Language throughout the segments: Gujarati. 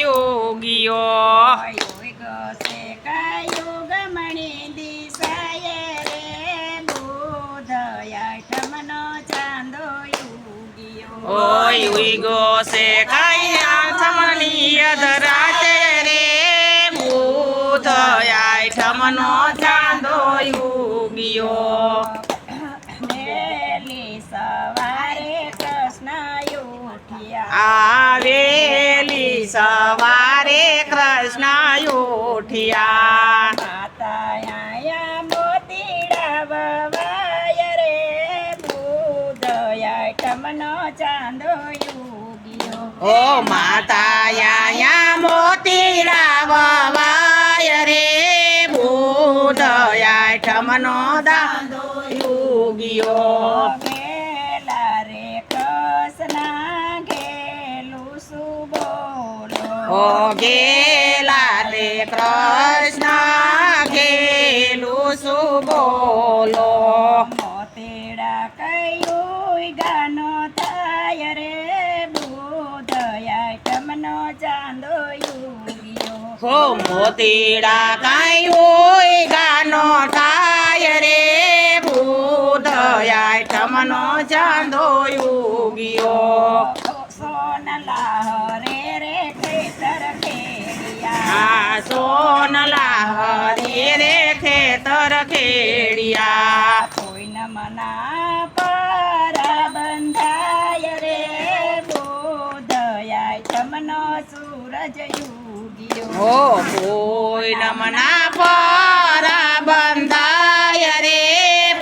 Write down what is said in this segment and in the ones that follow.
યોગીઓ યુગ છે કયુગ મણી દિશાએ રે બુધ આઠમનો ચાંદો યુગીઓ. ઓ યુગો છે કાયા સમનીય ધરાતે રે બુધ આઠમનો ચાંદો યુગીઓ. વહેલી સવારે કૃષ્ણ ઉઠ્યા. માતા મોતીડા વવાય રે. બુધ આઠમનો ચાંદો યુગીઓ ઓ માતા મોતીડા વવાય રે બુધ આઠમનો દાંડો યુગીઓ ઓ ગેલા તે કૃષ્ણ ગેલું શું બોલો? તેડા કયું ગાનો થાય રે બુધ તમનો ચાંદો હો મોતીડા કાયું ગાનો થાય રે ભૂત તમનો ચાંદો યુગીઓ ખેડિયા આ સોનલા હરી રે ખેતર ખેડિયા. કોઈ મના પર બંધાય રે બોધયા તમનો સૂરજ યુગ્યો. હો કોઈ મના પર બંધાય રે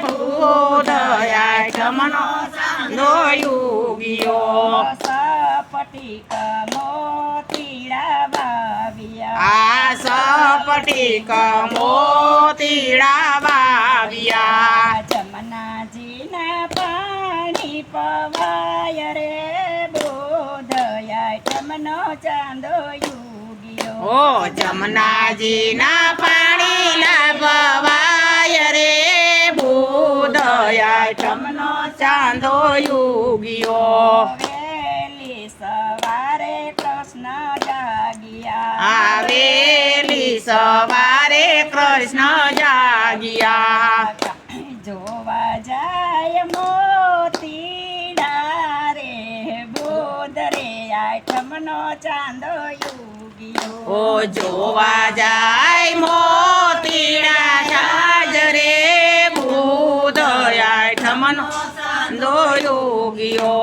ભૂત આઠમનો ચાંદો યુગીઓ સપટિક સપટી મોતીડા વાવ્યા જમનાજીના પાણી પવાય રે બોધયા. જમનો ચાંદો યુગ્યો. ઓ જમનાજીના પાણી પવાય રે બોધયા. ઠમનો ચાંદો યુગ્યો. વેલી સવારે કૃષ્ણ જાગ્યા. સવારે કૃષ્ણ જાગ્યા. જોવા જાય મોતી રે બોધ રે આઠમનો ચાંદો યુગ્યો. ઓ જોવા જાય મોતીડા જાજ રે બુદયા ઠમનો ચાંદો યુગીઓ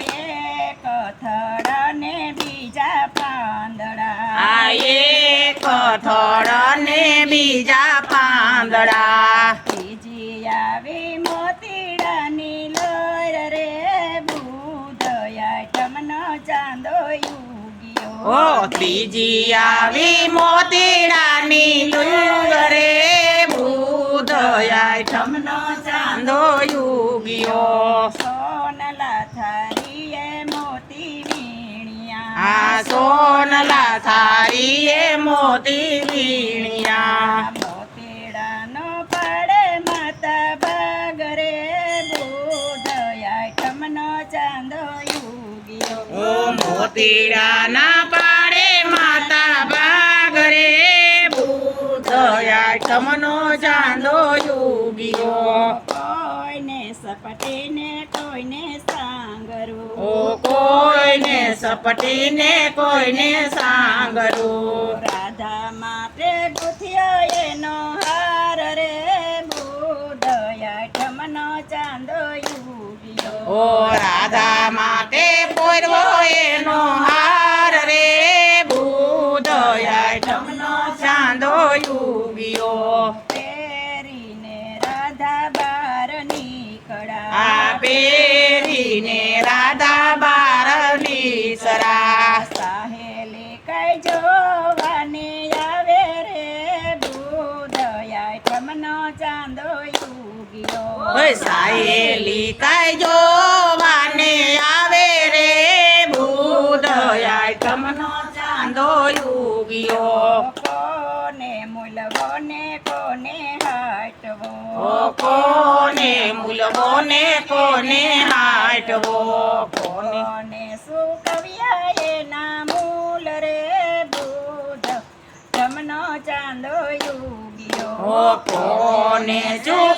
એ થડ એક ને બીજા પાંદડા. બીજી આવી મોતીડાની લોર રે બુધ આઠમનો ચાંદો યુગ્યો. ઓ ત્રીજી આવી મોતીડાની લુંગરે બુધ આઠમનો ચાંદો યુગ્યો. આ સોનલા થારીએ મોતી વીણિયા મોતીડાનો ઓ કોઈને સપટીને કોઈને સાંગરું. રાધા માટે ગુથિયો એનો હાર રે બુધ આઠમનો ચાંદો યુગ્યો. ઓ રાધા માટે પોરવો એનો હાર રે બુધ આઠમનો ચાંદો યુગ્યો. પહેરીને રાધા બારની સરા. સહેલી કઈ જોવાની આવે રે દૂધયા આઠમનો ચાંદો યુગ્યો સહેલી કઈ જોવાને આવે રે બુધ આઠમનો ચાંદો યુગ્યો કોને મૂલવો ને ઓ કોને મૂલવો કોને કોને હાટવો? કોને? શું કવિયાએ ના મૂલ રે બુધ? ધમનો ચાંદો યુગ્યો. કોને શું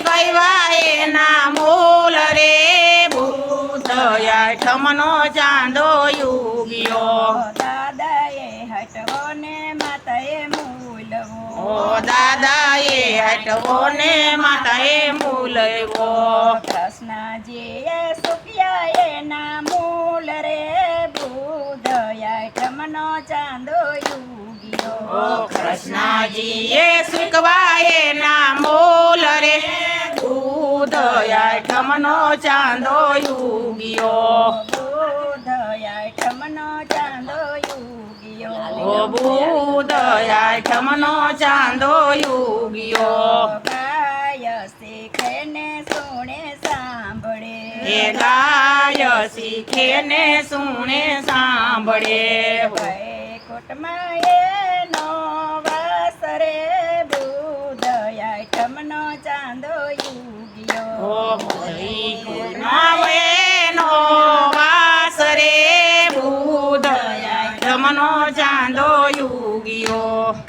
હટવો ને માતાએ મૂલવો કૃષ્ણજીએ સુક્યા એના મૂલ રે બુધયા આઠમનો ચાંદો યુગ્યો. કૃષ્ણજીએ સુકવાએ ના મૂલ રે બુધયા આઠમનો ચાંદો યુગ્યો. ઓ બુધ આઠમનો ચાંદો યુગ્યો. ગાય શીખે ને સુણે સાંભળે. એ ગાય શીખે ને સુણે સાંભળે. વૈકુંઠમાં એનો વાસ રે બુધ આઠમનો ચાંદો ઓ યુગ્યો વૈકુંઠનો